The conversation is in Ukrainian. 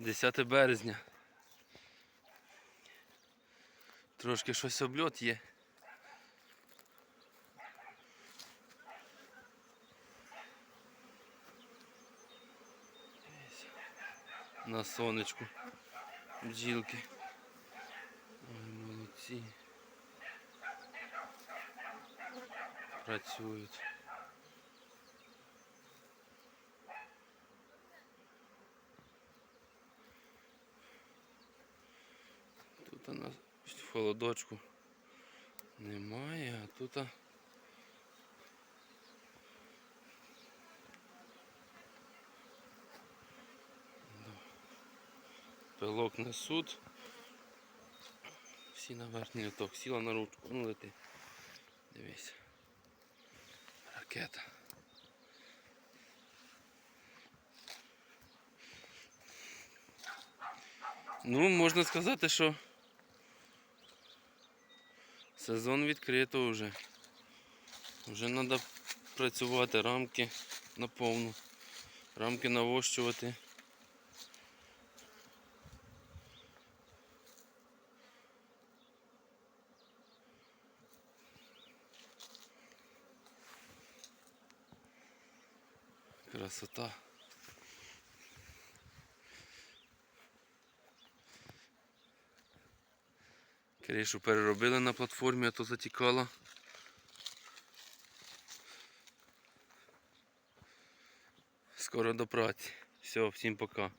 10 березня. Трошки щось обльот є. На сонечку. Бджілки. Ой, молодці. Працюють. Тут у нас в холодочку немає, а тут. Пилок несуть. Всі на верхній літок. Сіла на ручку, ну лети. Дивись. Ракета. Ну, можна сказати, що сезон відкрито вже. Вже треба працювати рамки на повну. Рамки навощувати. Красота. Кришу переробили на платформі, а то затікало. Скоро до праці. Все, всім пока.